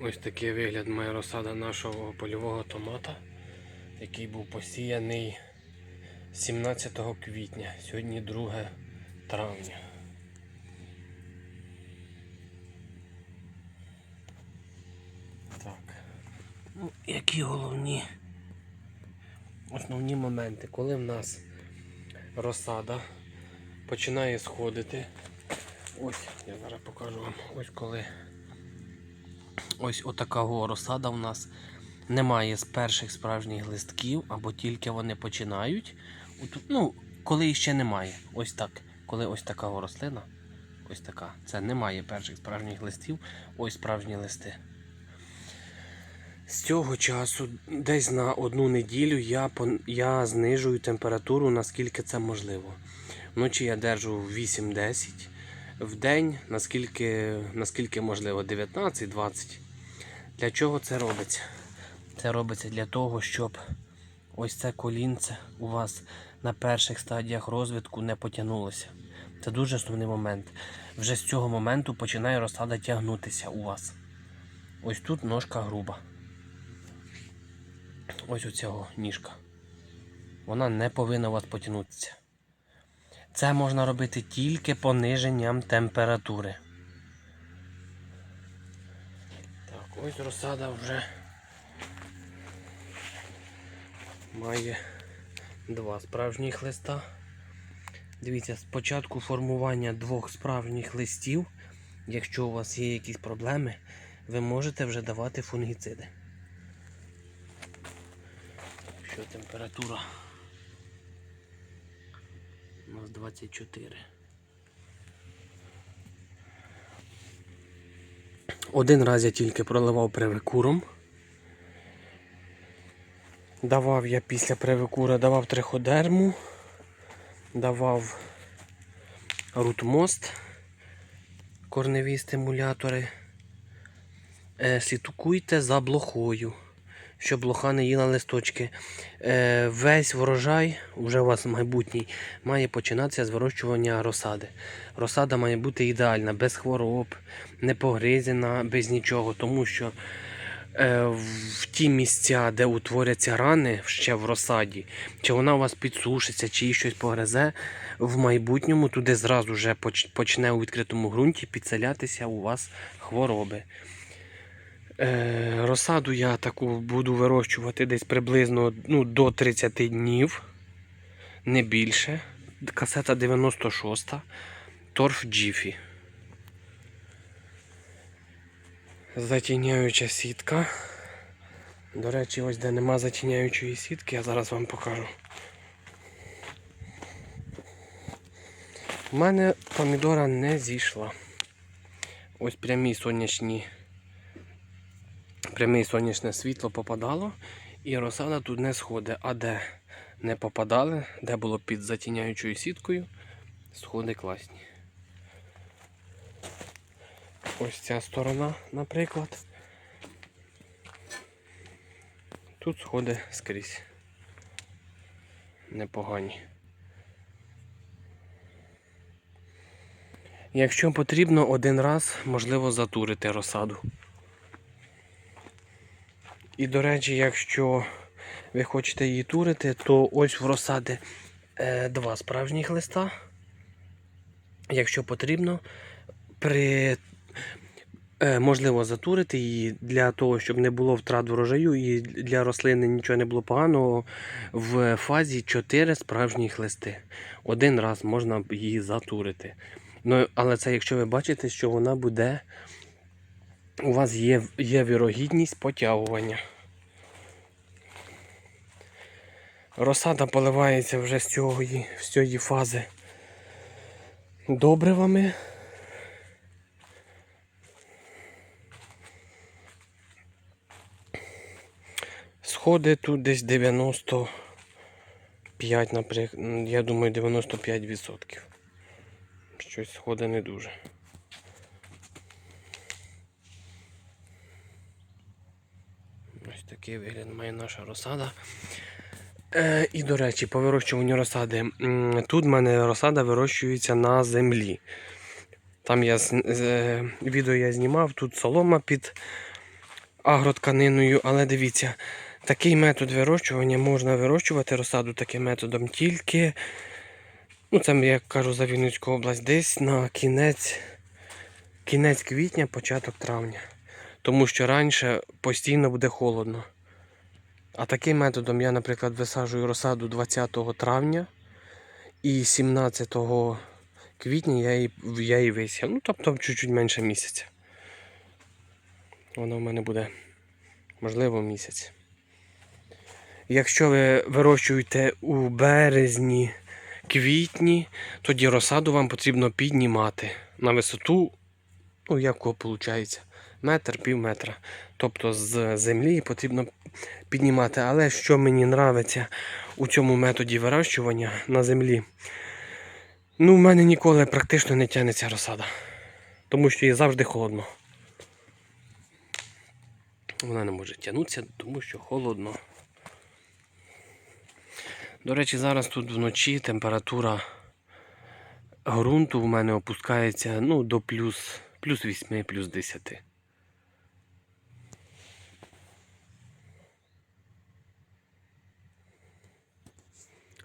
Ось такий вигляд має розсада нашого польового томата, який був посіяний 17 квітня, сьогодні 2 травня. Так. Ну, які головні основні моменти, коли в нас розсада починає сходити. Ось, я зараз покажу вам. Ось коли ось отака розсада у нас немає з перших справжніх листків, або тільки вони починають. Ну, коли ще немає. Ось так. Коли ось така рослина, ось така. Це немає перших справжніх листів, ось справжні листи. З цього часу, десь на одну неділю, я, я знижую температуру, наскільки це можливо. Вночі я держу 8-10, в день наскільки, наскільки можливо 19-20. Для чого це робиться? Це робиться для того, щоб ось це колінце у вас на перших стадіях розвитку не потягнулося. Це дуже основний момент. Вже з цього моменту починає розсада тягнутися у вас. Ось тут ножка груба. Ось оцього ніжка. Вона не повинна у вас потягнутися. Це можна робити тільки пониженням температури. Так, ось розсада вже має два справжніх листа. Дивіться, спочатку формування двох справжніх листів. Якщо у вас є якісь проблеми, ви можете вже давати фунгіциди. Що температура у нас 24. Один раз я тільки проливав привикуром. Давав я після привикура, давав триходерму, давав рутмост, корневі стимулятори. Е, слідкуйте за блохою, щоб блоха не їла листочки. Е, весь врожай, вже у вас майбутній, має починатися з вирощування розсади. Розсада має бути ідеальна, без хвороб, не погризена, без нічого, тому що е, в ті місця, де утворяться рани ще в розсаді, чи вона у вас підсушиться, чи їй щось погризе, в майбутньому туди зразу вже почне у відкритому ґрунті підселятися у вас хвороби. Е, розсаду я таку буду вирощувати десь приблизно ну, до 30 днів, не більше. Касета 96, торф Джіфі. Затіняюча сітка. До речі, ось де нема затіняючої сітки, я зараз вам покажу. У мене помідора не зійшла. Ось прямі сонячні пряме сонячне світло попадало, і розсада тут не сходить. А де не попадали, де було під затіняючою сіткою, сходи класні. Ось ця сторона, наприклад. Тут сходи скрізь. Непогані. Якщо потрібно, один раз можливо затурити розсаду. І, до речі, якщо ви хочете її турити, то ось в розсади е, два справжніх листа. Якщо потрібно, при, е, можливо затурити її для того, щоб не було втрат врожаю і для рослини нічого не було поганого. В фазі 4 справжніх листи. Один раз можна її затурити. Ну, але це якщо ви бачите, що вона буде у вас є, є вірогідність потягування. Розсада поливається вже з цієї, з цієї фази добривами. Сходи тут десь 95, наприклад, я думаю, 95%. Щось сходи не дуже. Ось такий вигляд має наша розсада. Е, і, до речі, по вирощуванню розсади. Тут в мене розсада вирощується на землі. Там я е, відео я знімав, тут солома під агротканиною, але дивіться, такий метод вирощування можна вирощувати розсаду таким методом тільки, ну це я кажу за Вінницьку область, десь на кінець, кінець квітня, початок травня. Тому що раніше постійно буде холодно. А таким методом я, наприклад, висаджую розсаду 20 травня і 17 квітня я її, я її висів. Ну, тобто чуть-чуть менше місяця. Воно в мене буде, можливо, місяць. Якщо ви вирощуєте у березні, квітні, тоді розсаду вам потрібно піднімати на висоту, ну, якого виходить, метр, пів метра. Тобто з землі потрібно піднімати. Але що мені подобається у цьому методі вирощування на землі, ну, в мене ніколи практично не тягнеться розсада. Тому що їй завжди холодно. Вона не може тягнутися, тому що холодно. До речі, зараз тут вночі температура ґрунту в мене опускається ну, до плюс, плюс 8, плюс 10.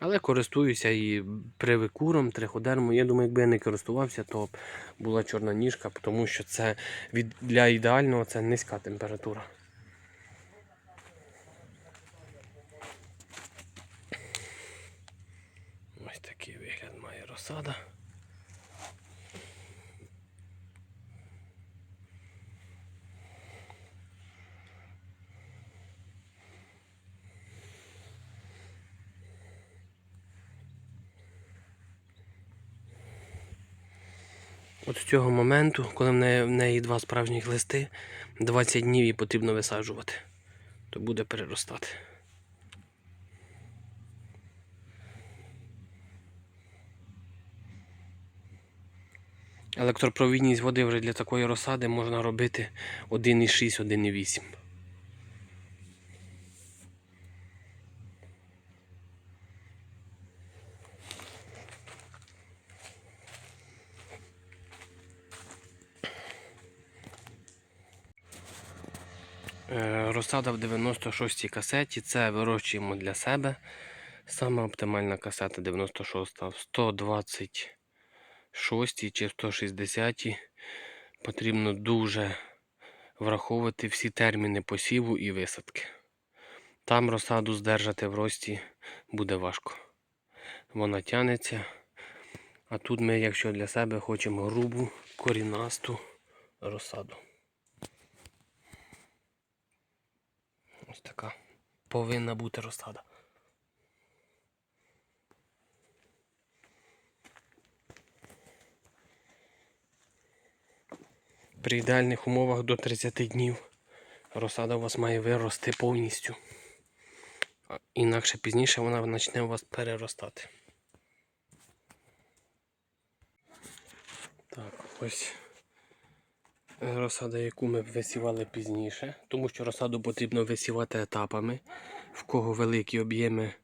Але користуюся і привикуром, триходермом. Я думаю, якби я не користувався, то була чорна ніжка, тому що це від, для ідеального це низька температура. Ось такий вигляд має розсада. От з цього моменту, коли в неї, два справжніх листи, 20 днів її потрібно висаджувати, то буде переростати. Електропровідність води вже для такої розсади можна робити 1,6, Розсада в 96-й касеті. Це вирощуємо для себе. Саме оптимальна касета 96 в 126 чи 160 потрібно дуже враховувати всі терміни посіву і висадки. Там розсаду здержати в рості буде важко. Вона тянеться. А тут ми, якщо для себе хочемо грубу, корінасту розсаду. Ось така повинна бути розсада. При ідеальних умовах до 30 днів розсада у вас має вирости повністю. Інакше пізніше вона почне у вас переростати. Так, ось розсада, яку ми висівали пізніше, тому що розсаду потрібно висівати етапами. В кого великі об'єми,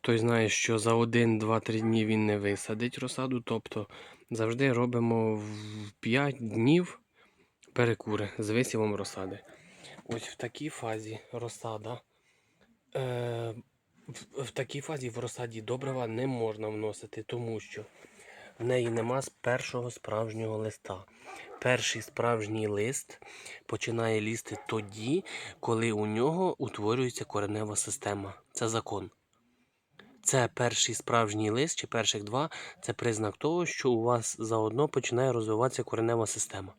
той знає, що за 1-2-3 дні він не висадить розсаду. Тобто завжди робимо в 5 днів перекури з висівом розсади. Ось в такій фазі розсада. Е, в, в такій фазі в розсаді добрива не можна вносити, тому що в неї нема з першого справжнього листа. Перший справжній лист починає лізти тоді, коли у нього утворюється коренева система. Це закон. Це перший справжній лист чи перших два це признак того, що у вас заодно починає розвиватися коренева система.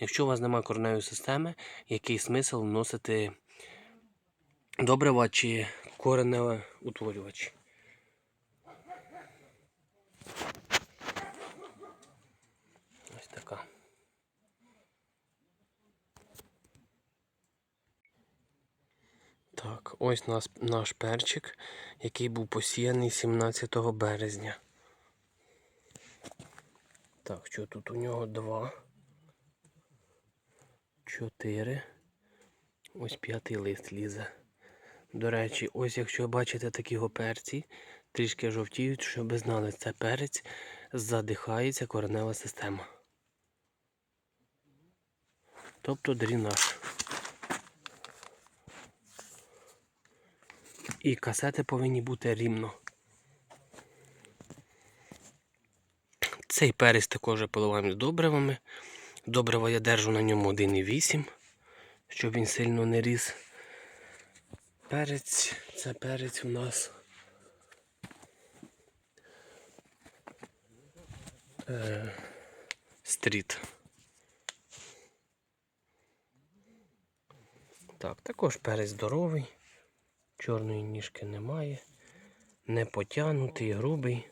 Якщо у вас немає кореневої системи, який смисл вносити добрива чи кореневе утворювач? Ось така. Так, ось нас, наш перчик, який був посіяний 17 березня. Так, що тут у нього два. Чотири. Ось п'ятий лист лізе. До речі, ось якщо бачите такі перці, трішки жовтіють, щоб знали, це перець задихається коренева система. Тобто дрінаж. І касети повинні бути рівно. Цей перець також поливаємо з добривами. Добрива я держу на ньому 1,8, щоб він сильно не ріс. Перець, це перець у нас. Е, стріт. Так, також перець здоровий, чорної ніжки немає, не потягнутий, грубий.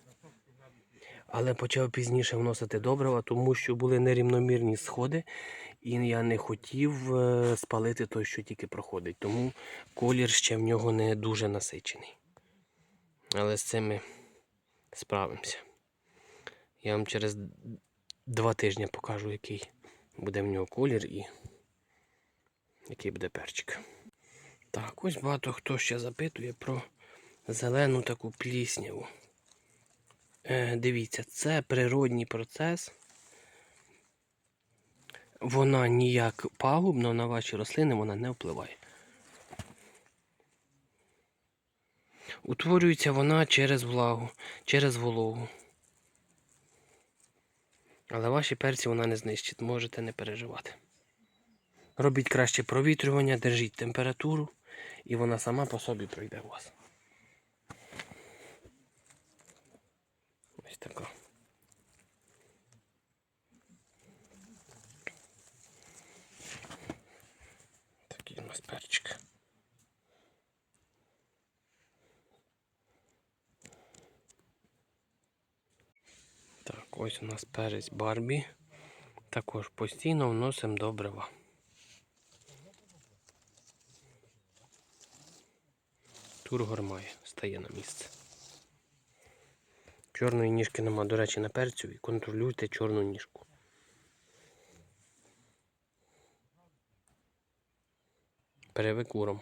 Але почав пізніше вносити добрива, тому що були нерівномірні сходи, і я не хотів е, спалити той, що тільки проходить. Тому колір ще в нього не дуже насичений. Але з цим ми справимося. Я вам через два тижні покажу, який буде в нього колір і який буде перчик. Так, ось багато хто ще запитує про зелену таку плісняву. Е, дивіться, це природній процес. Вона ніяк пагубно на ваші рослини вона не впливає. Утворюється вона через влагу, через вологу. Але ваші перці вона не знищить, можете не переживати. Робіть краще провітрювання, держіть температуру, і вона сама по собі пройде у вас. Ось така. Такий у нас перчик. Так, ось у нас перець Барбі. Також постійно вносимо добрива. Тургор має, стає на місце. Чорної ніжки нема, до речі, на перцю і контролюйте чорну ніжку. Перевик уром.